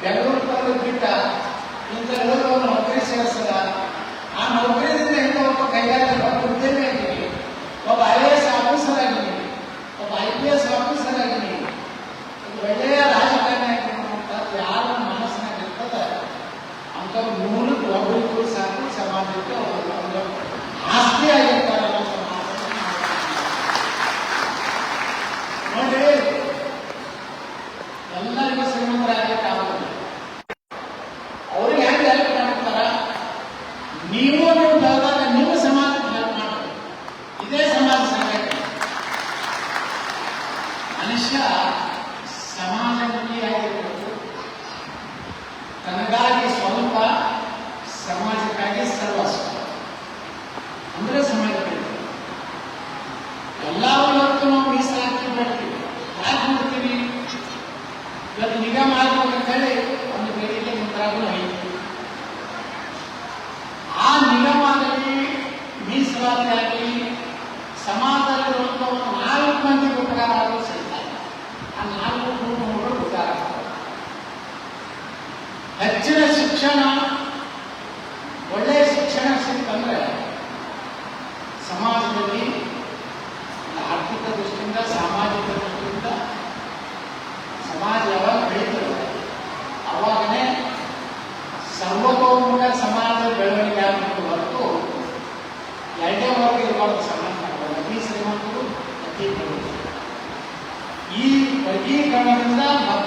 ಬೆಂಗಳೂರು ಬರೋದು ಬಿಟ್ಟ ಇಂಥ ಒಂದು ನೌಕರಿ ಸೇರಿಸದ ಆ ನೌಕರಿಯಿಂದ ಇನ್ನೂ ಒಬ್ಬ ಕೈಗಾರಿಕೆ ಒಬ್ಬ ಉದ್ಯಮಿ ಆಗಿನಿ ಒಬ್ಬ ಐ ಎ ಎಸ್ ಆಫೀಸರ್ ಆಗಿನಿ ಒಬ್ಬ ಐ ಪಿ ಎಸ್ ಆಫೀಸರ್ ಆಗಿನಿ ಒಂದು ಒಳ್ಳೆಯ ರಾಜಕಾರಣಿ ಆಗಿರುವಂಥದ್ದು ಯಾರ ಮನಸ್ಸಿನಾಗ ಇರ್ತದ ಅಂಥವ್ರು ನೂರಕ್ಕೆ ಒಬ್ಬರಿಗೂ ಸಾಕು ಸಮಾಜಕ್ಕೆ ಅವರು ಒಂದು ಆಸ್ತಿ ಆಗಿರ್ತಾರೆ ಅನ್ನೋ ಮಾತನ್ನ ನಾವು ನೋಡಿ ಎಲ್ಲರಿಗೂ ಶ್ರೀಮಂತರಾಗಲಿಕ್ಕಾಗೋದಿಲ್ಲ ಮಾಡ್ಬೇಕಂತ ಹೇಳಿ ಒಂದು ಬೇಡಿಕೆ ಮುಂದಾಗಲೂ ಐತಿ ಆ ನಿಗಮದಲ್ಲಿ ಮೀಸಲಾತಿ ಆಗಲಿ ಸಮಾಜದಲ್ಲಿರುವಂಥ ಒಂದು ನಾಲ್ಕು ಮಂದಿ ಉಪಕಾರ ಆದರೂ ಸಹಿತ ಆ ನಾಲ್ಕು ಕುಟುಂಬಗಳು ಉಪಕಾರ ಆಗ್ತವೆ. ಹೆಚ್ಚಿನ ಶಿಕ್ಷಣ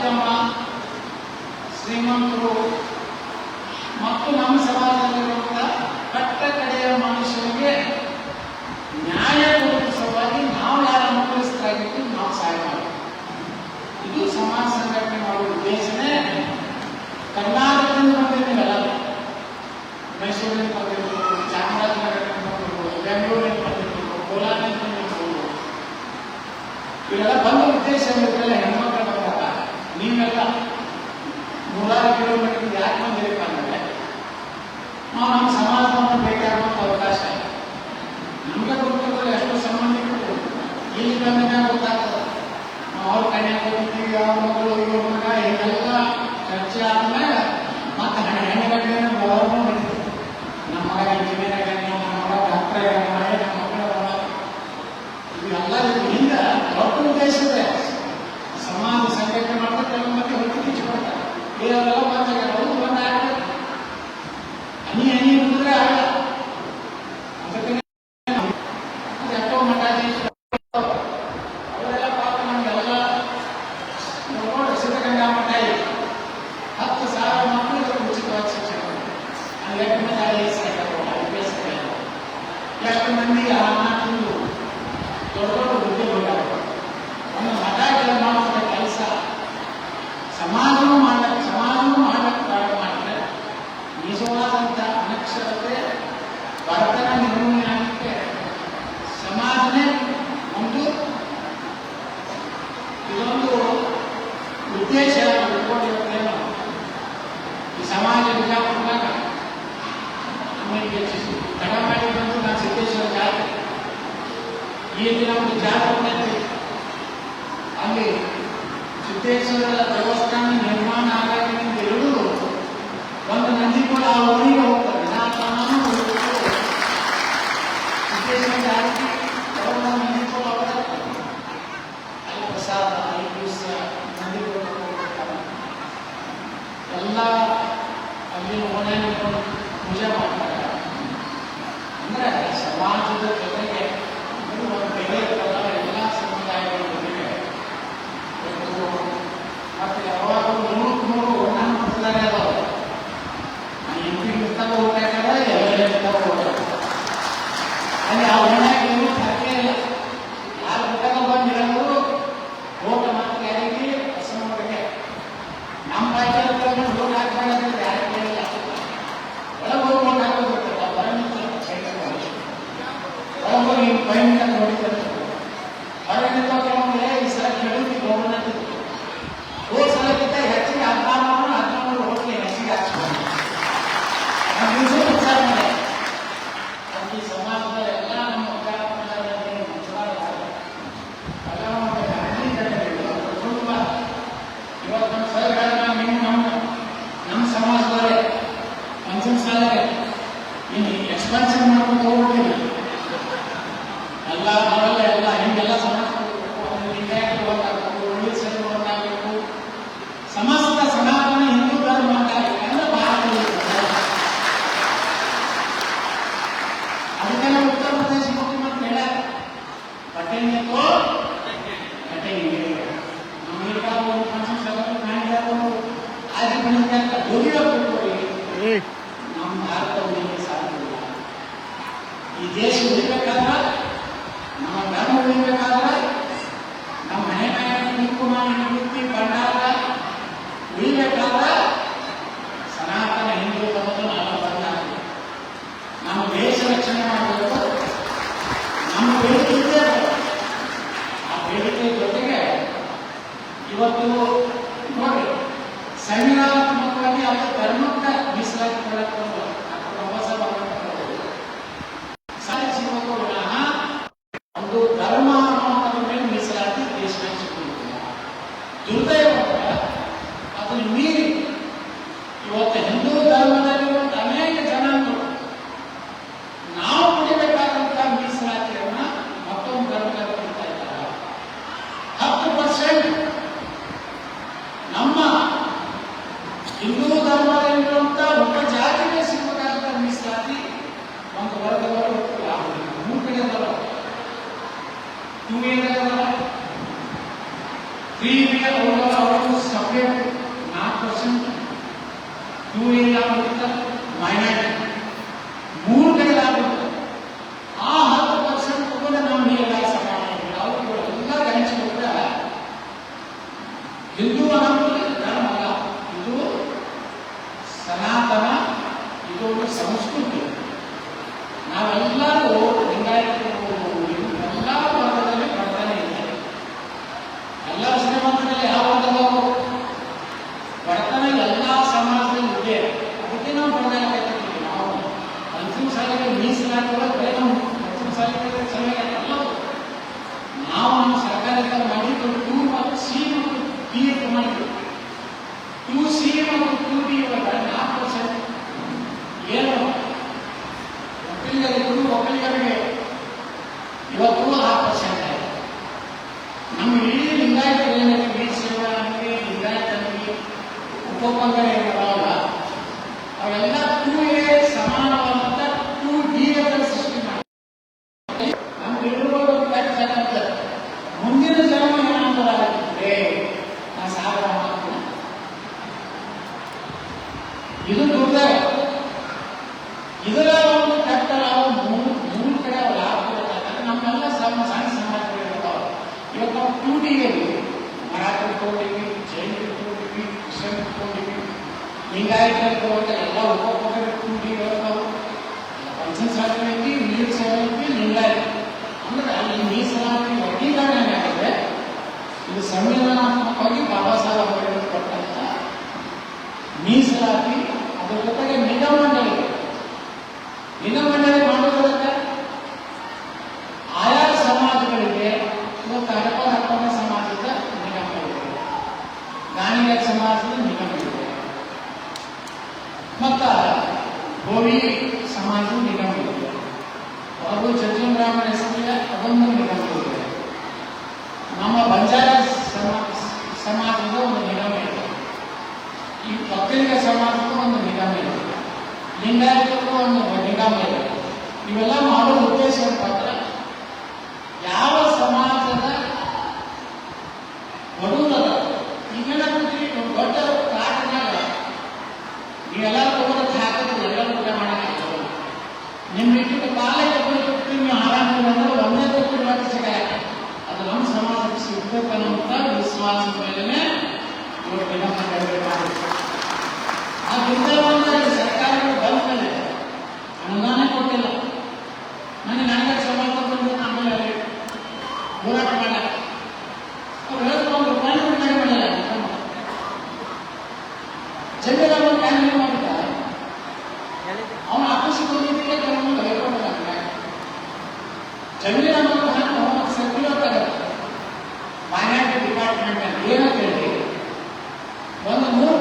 ಮಧ್ಯಮ ಶ್ರೀಮಂತರು ಮತ್ತು ನಮ್ಮ ಸಮಾಜದಲ್ಲಿರುವಂತಹ ಕಟ್ಟ ಕಡೆಯ ಮನುಷ್ಯನಿಗೆ ನ್ಯಾಯ ಸಲುವಾಗಿ ನಾವು ಯಾರ ಮುಖ್ಯಸ್ಥರಾಗಿರ್ತೀವಿ ನಾವು ಸಹಾಯ ಮಾಡಬೇಕು ಇದು ಸಮಾಜ ಸಂಘಟನೆ ಮಾಡುವ ಉದ್ದೇಶನೇ ಕರ್ನಾಟಕದಿಂದ ಬಂದಿದ್ದೀವಲ್ಲ? ಮೈಸೂರಿನ ಬಂದಿರ್ಬೋದು ಚಾಮರಾಜನಗರದಿಂದ ಬಂದಿರ್ಬೋದು ಬೆಂಗಳೂರಿನ ಬಂದಿರ್ಬೋದು ಕೋಲಾರದಿಂದ ಬಂದಿರ್ಬೋದು ಇವೆಲ್ಲ ಬಂದ ಉದ್ದೇಶ ಅವ್ರ ಕನ್ಯಾಗ ಹೋಗಿದ್ದೀವಿ ಅವ್ರ ಮಗಳು ಇವ್ರ ಮಗ ಹೀಗೆಲ್ಲ ಚರ್ಚೆ ಆದ್ಮೇಲೆ ಮತ್ತೆ ಹಣೆ ಹೆಣ್ಣುಗಟ್ಟಲೆ ಅವ್ರನ್ನೂ ಬಂದಿದ್ರು ನಮ್ಮ ಮಗ ಇಂಜಿನಿಯರ್ ಆಗ್ಯಾನ ನಮ್ಮ ಮಗ ಡಾಕ್ಟರ್ ಆಗ್ಯಾನ ನಮ್ಮ ಮಗಳ ಇವೆಲ್ಲ ಹಿಂದೆ ದೊಡ್ಡ ಉದ್ದೇಶ ಇದೆ ಸಮಾಜ ಸಂಘಟನೆ ಮಾಡ್ತಾರೆ ಕೆಲವು ಮಂದಿ ಹೊರತು ಕಿಚ್ಚು ಕೊಡ್ತಾರೆ ಇವರೆಲ್ಲ ಬಂದಾಗ ಅವ್ರು ಬಂದ ಆಗ್ಬೇಕು ಹನಿ ಹನಿ ಇರಿದ್ರೆ ಆಗಲ್ಲ ಉದ್ದೇಶ ಇಟ್ಕೊಂಡಿರುತ್ತೇನೋ ಈ ಸಮಾಜ ಬಿಜಾಪುರದಾಗ ಆಮೇಲೆ ತಡ ಮಾಡಿ ಬಂದು ನಾನು ಸಿದ್ದೇಶ್ವರ ಜಾತ್ರೆ ಈ ದಿನ ಒಂದು ಜಾತ್ರೆ ಬಂದೈತಿ ಅಲ್ಲಿ ಸಿದ್ದೇಶ್ವರ ದೇವಸ್ಥಾನ ಬರೀ ನಾವು ನಮ್ಮ ಸರ್ಕಾರದಿಂದ ಮಾಡಿದ್ದು ಟೂ ಮತ್ತು ಸಿ ಮತ್ತು ಬಿ ಅಂತ ಮಾಡಿದ್ವಿ ಟೂ ಸಿ ಮತ್ತು ಟೂ ನಾಲ್ಕು ಏನು ಒಕ್ಕಲಿಗರಿಗೂ ಒಕ್ಕಲಿಗರಿಗೆ ಇವತ್ತು ಆರು ಪರ್ಸೆಂಟ್ ಆಗಿದೆ ನಮ್ಮ ಇಡೀ ಲಿಂಗಾಯತ ವೀರ ಸೇವಾನಿಗೆ ಲಿಂಗಾಯತನಿಗೆ ಉಪಪಂಗಡ ಗೋವಿ ಸಮಾಜದ ನಿಗಮ ಇದೆ ಹಾಗೂ ಚಂದ್ರರಾಮನ ಹೆಸರಿಗೆ ಅದೊಂದು ನಿಗಮ ಇದೆ ನಮ್ಮ ಬಂಜಾರ ಸಮಾಜ ಸಮಾಜದ ಒಂದು ನಿಗಮ ಇದೆ. ಈ ಒಕ್ಕಲಿಗ ಸಮಾಜಕ್ಕೂ ಒಂದು ನಿಗಮ ಇದೆ. ಲಿಂಗಾಯತಕ್ಕೂ ಒಂದು ನಿಗಮ ಇದೆ. ಇವೆಲ್ಲ ಮಾಡೋ ಉದ್ದೇಶ ಅಂತ ಅಂದ್ರೆ ಯಾವ ಸಮಾಜದ ಕೂತ್ರಿ ಒಂದು ದೊಡ್ಡ ಕಾರಣ ನೀವೆಲ್ಲ ತಗೋದಕ್ಕೆ ನಿಮ್ಮ ಇಟ್ಟಿದ್ದ ಕಾಲೇ ತಗೊಂಡು ನೀವು ಆರಾಮಿಲ್ಲ ಅಂದ್ರೆ ಒಂದೇ ತಗೊಂಡು ಮತ್ತೆ ಸಿಗಲ್ಲ ಅದು ನಮ್ಮ ಸಮಾಜಕ್ಕೆ ಸಿಗ್ಬೇಕು ಅನ್ನೋಂಥ ವಿಶ್ವಾಸದ ಮೇಲೆನೆ ಇವರು ನಿಗಮ ಮಂಡಳಿ ಮಾಡಿದ್ರು ಆ ದುರ್ದೈವನ್ನ ಈ ಸರ್ಕಾರಗಳು ಬಂದ ಮೇಲೆ ಅನುದಾನ ಕೊಟ್ಟಿಲ್ಲ ನನಗೆ ನನಗೆ ಸಮಾಜ ಬಂದು ಆಮೇಲೆ ಹೋರಾಟ ಮಾಡ ಅವ್ರು ಹೇಳಿದ್ರು ಒಂದು ರೂಪಾಯಿ ಬಿಡುಗಡೆ ಮಾಡಿಲ್ಲ ಜಮೀನ ಒಂದು ಕ್ಯಾನ್ಸಲ್ ಮಾಡಿದ್ದ ಅವನ ಆಫೀಸಿಗೆ ಹೋಗಿದ್ದಕ್ಕೆ ಕೆಲವೊಂದು ಹೇಳ್ಕೊಂಡಿಲ್ಲ ಜಮೀನ ಮತ್ತು ನನ್ನ ಸರ್ಕ್ಯುಲರ್ ಆಗುತ್ತೆ ಫೈನಾನ್ಸ್ ಡಿಪಾರ್ಟ್ಮೆಂಟ್ ಏನಂತ ಹೇಳಿ ಒಂದು ಮೂರು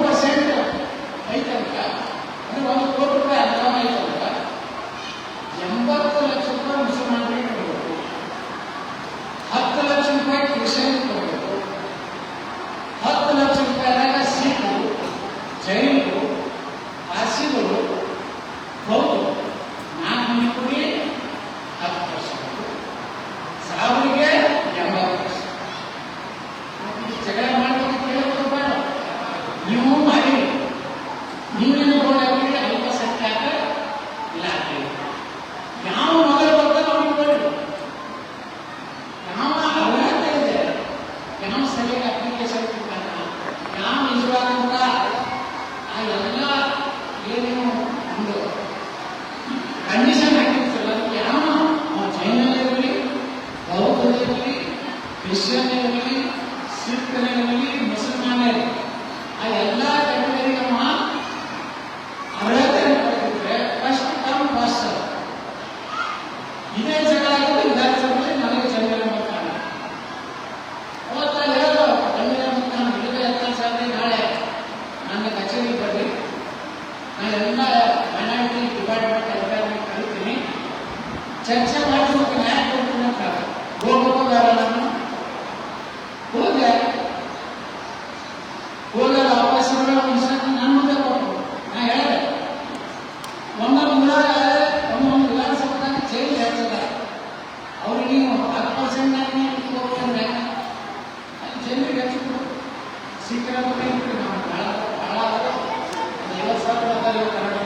ಕನ್ನಡ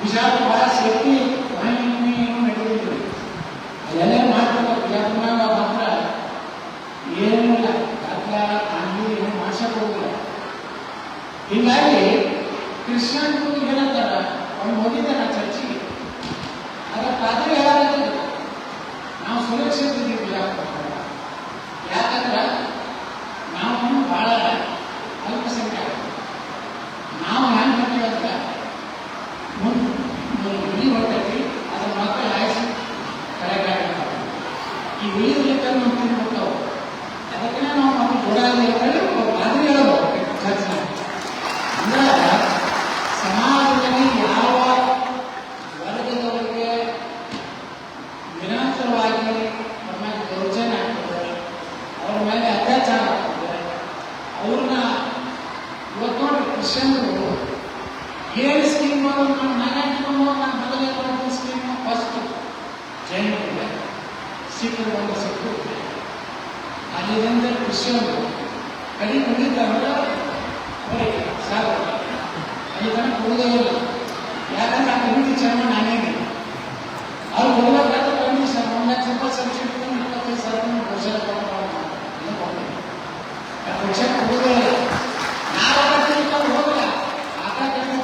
ಬಿಜಾಪುರ ಬಹಳ ಸೇಫ್ಟಿ ಏನು ನಡೆದಿಲ್ಲ. ಅದೆಲ್ಲ ಮಾಡ್ತಾರೆ ಬಿಜಾಪುರನಾಗ ಮಾತ್ರ ಏನಿಲ್ಲ ಕತ್ಲ ಕಾಂಗಿ ಏನು ಮಾಡ್ಸಕ್ ಹೋಗಿಲ್ಲ ಹೀಗಾಗಿ ಕ್ರಿಶ್ಚಿಯನ್ ಏನಂತಾರ ಅವ್ನು ಹೋಗಿದ್ದಾನ ಚರ್ಚಿಗೆ. ಅದರ ಪಾತ್ರೆ ಹೇಳಾಕತ್ತಿದ್ರು ನಾವು ಸುರಕ್ಷಿತ ಇದ್ದೀವಿ ಬಿಜಾಪುರ ಯಾಕಂದ್ರೆ ನಾವು ಬಹಳ ಅಲ್ಪಸಂಖ್ಯಾತ ನಾವು ಹೆಂಗೆ ಮಾಡ್ತೀವಿ ಅಂತ ಮುಂದೆ ಗುರಿ ಹೊರಟೈತಿ ಅದ್ರ ಮಕ್ಕಳ ಆಯಸ್ಸು ಕರೆಕ್ಟ್ ಆಗಿರ್ತಾವೆ ಈ ಉಳಿದಲಿಕ್ಕೆ ನಮ್ಮ ತಿನ್ಬಿಡ್ತಾವೆ ಅದಕ್ಕೆ ನಾವು ಸಮಾಜದಲ್ಲಿ ಯಾವ ವರ್ಗದವರಿಗೆ ನಿರಂತರವಾಗಿ ಅವ್ರ ಮೇಲೆ ದೌರ್ಜನ್ಯ ಆಗ್ತದೆ, ಅವ್ರ ಮೇಲೆ ಅತ್ಯಾಚಾರ ಆಗ್ತದೆ, ಅವ್ರನ್ನ ಇವತ್ತು ನೋಡಿ ಕ್ರಿಶ್ಚಿಯನ್ರು ಏನು ಸ್ಕೀಮ್ ನಾನು ನಾನೇ ಮೊದಲೇ ಸ್ಕೀಮ್ ಫಸ್ಟ್ ಜೈನರಿಗೆ ಸಿಖ್ಖರು ಒಂದು ಸಿಕ್ಕು ಅಲ್ಲಿಂದ ಕ್ರಿಶ್ಚಿಯನ್ರು ಕಡಿ ಕುಡಿದ್ರೆ ಅವರಿಗೆ ಸಾಕು ಅಲ್ಲಿ ತನಕ ಕುಡಿದೇ ಇಲ್ಲ ಯಾಕಂದ್ರೆ ಆ ಕಮಿಟಿ ಚೇರ್ಮನ್ ನಾನೇ ಇದ್ದೀನಿ. ಅವ್ರು ಹೋಗ್ಬೇಕಾದ್ರೆ ಕಂಡೀಷನ್ ಒಂದು ಲಕ್ಷ ರೂಪಾಯಿ ಸಬ್ಸಿಡಿ ಇಪ್ಪತ್ತೈದು ಸಾವಿರ ಘೋಷಣೆ ಘೋಷಣೆ ಕೊಡೋದೇ ಇಲ್ಲ ನಾವು ಅದಕ್ಕೆ ಹೋಗಲ್ಲ ಆಟ ಸ್ವಲ್ಪ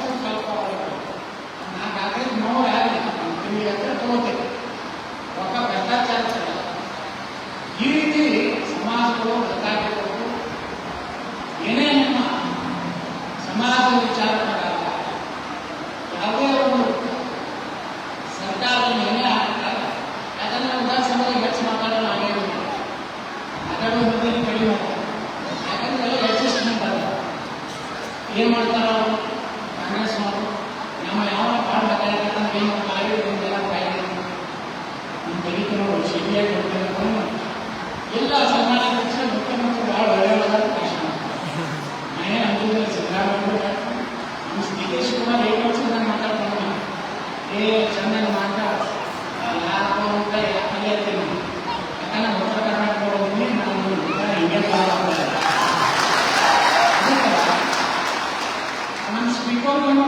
ಅವರು ನಮ್ಮ ಯಾವ ಭಾಳ ಬೇಕಾಗಿರ್ತಂದ್ರೆ ಏನು ಕಾಯ್ದೆ. ಒಂದೆಲ್ಲ ಎಲ್ಲ ಸನ್ಮಾನ ಪಕ್ಷ ಮುಖ್ಯಮಂತ್ರಿ ಬಹಳ ಒಳ್ಳೆಯವಾದ ಭಾಷಣ ನಾನೇ ಅಂದಿದ್ದೆ ಸಿದ್ದರಾಮಯ್ಯ ನಿತೀಶ್ ಕುಮಾರ್ ಏನು ವರ್ಷದ ಮಾತಾಡ್ತಾನೆ ಏ ಚೆನ್ನಾಗಿ ನಮ್ಮ